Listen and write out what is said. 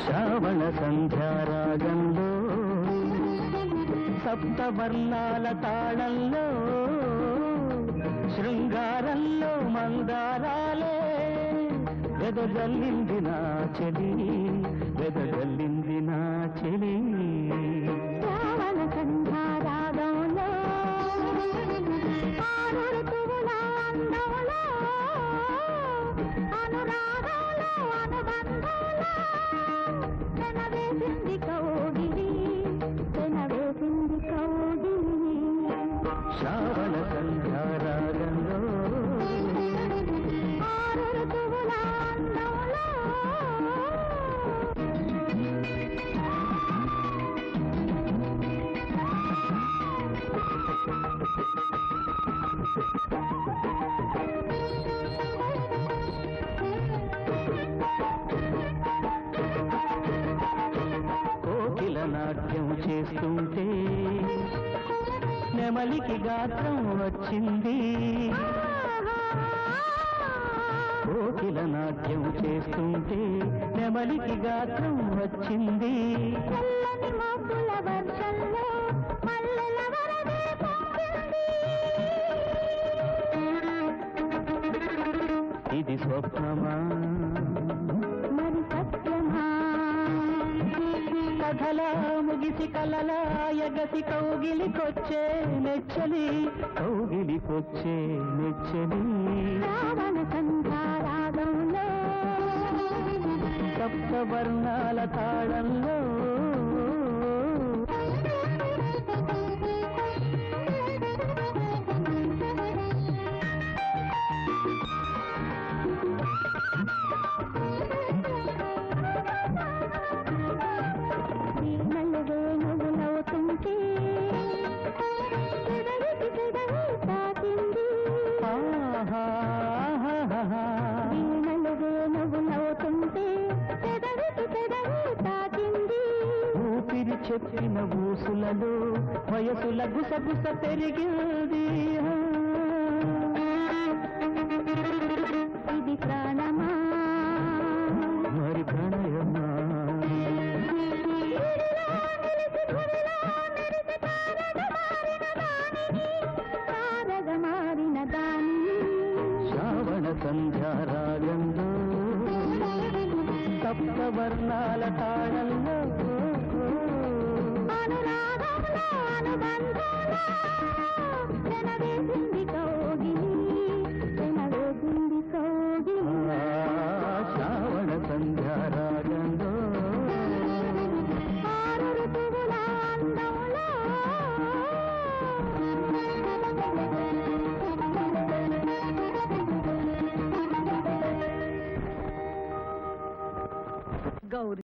శ్రావణ సంధ్యారాగంలో సప్తవర్ణాల తాళంలో శృంగారంలో మందారాలే ఎదజల్లింది నా చెలి చేస్తుంటే నెమలికి గాత్రం వచ్చింది. కోకిల నాట్యం చేస్తుంటే నెమలికి గాత్రం వచ్చింది. ఇది స్వప్నమా? కథలా ముగిసి కలలా ఎగసి కౌగిలికొచ్చే నెచ్చలి కౌగిలికొచ్చే నెచ్చలి శ్రావణ సంధ్యారాగంలో సప్తవర్ణాల తాళంలో ఊపిరి చెప్పిన ఊసులలో వయసుల గుసగుస పెరిగింది. ఇది ప్రాణమా? మరి ప్రణయమా ఇదిలా నిలిచి భువిలా శ్రావణ సంధ్యారాగంలో సప్తవర్ణాల తాళంలో gold.